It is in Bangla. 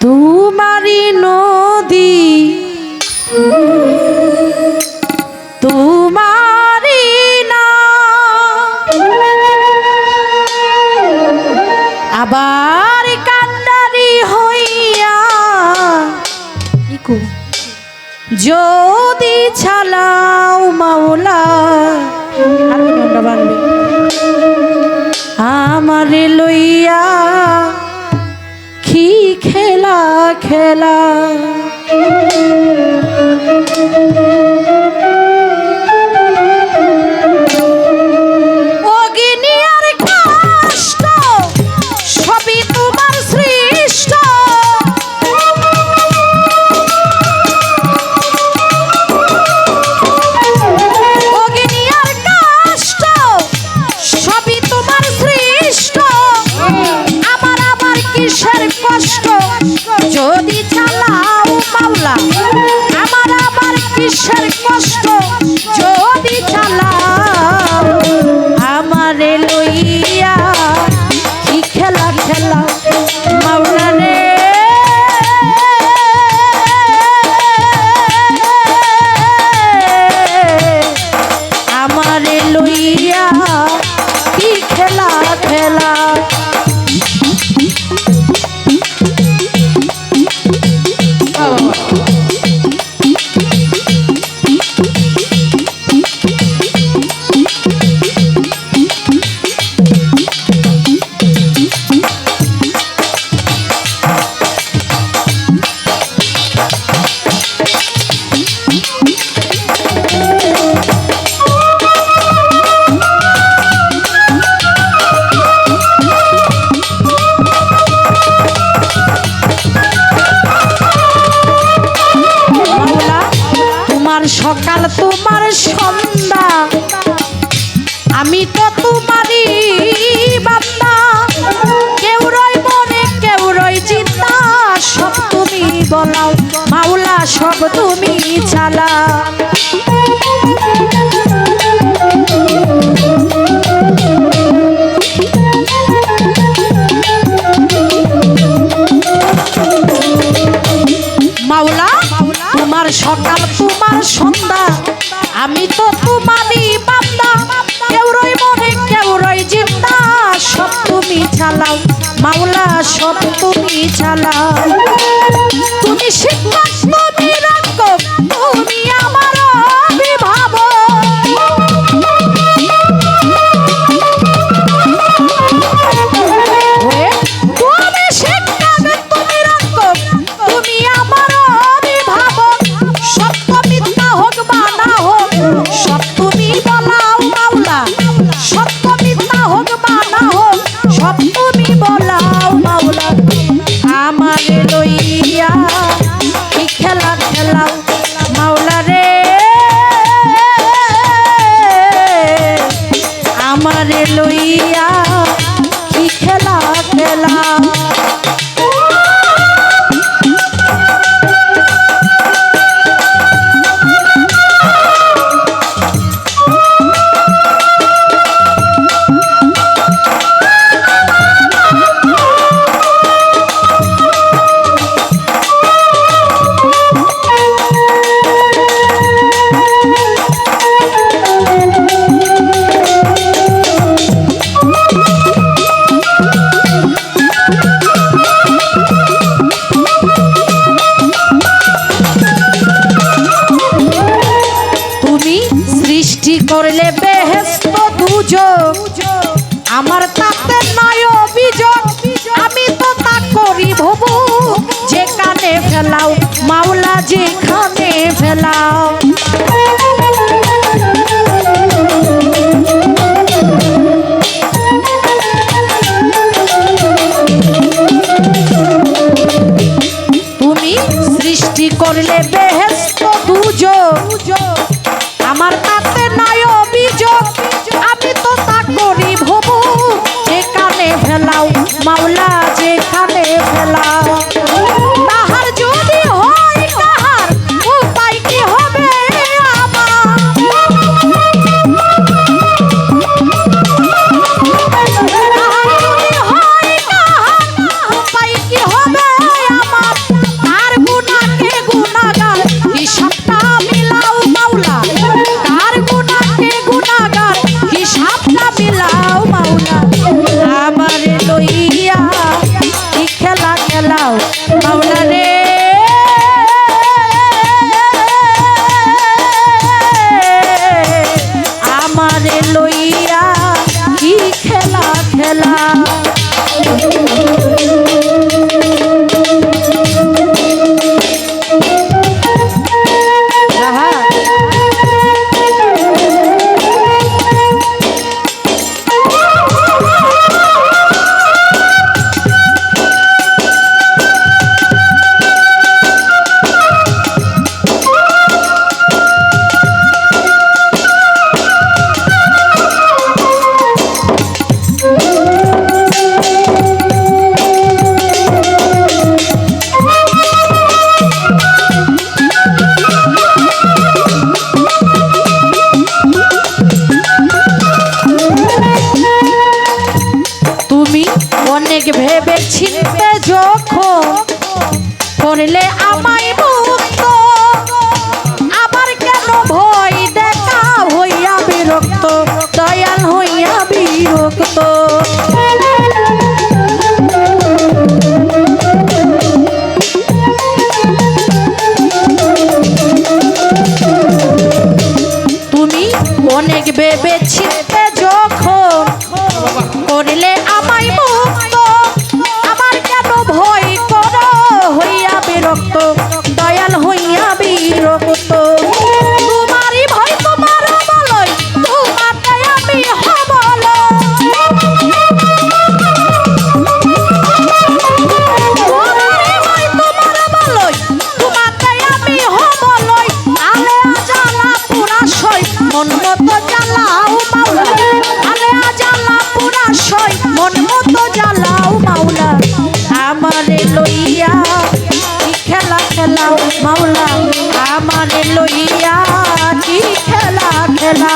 তোমারি নদী তোমারি না। আবার কান্দারি হইয়া যদি ছালাও মাওলা আমার লইয়া খেলা খেলা। কষ্ট মালা। মাওলা, তোমার সকাল, তোমার সন্ধ্যা। আমি তো তোমারই বান্দা। কেউ রই মনে, কেউ রই জিন্দা। সব তুমি চালাও। মাওলা, সব তুমি ছালাও তুমি শিখ সৃষ্টি করলে বেহেস্ত দুজন আমার তাতে নাই অভিযোগ। আমি তো তা করি ভবু। যেখানে ফেলাও, মাওলা যেখানে ফেলাও। অনেক ভেবেছি জ্বালাও মাওলা। আলেয়া জ্বালা পুরা সই, মন খেলা খেলাও মাওলা। আমারে লইয়া কি খেলা খেলা।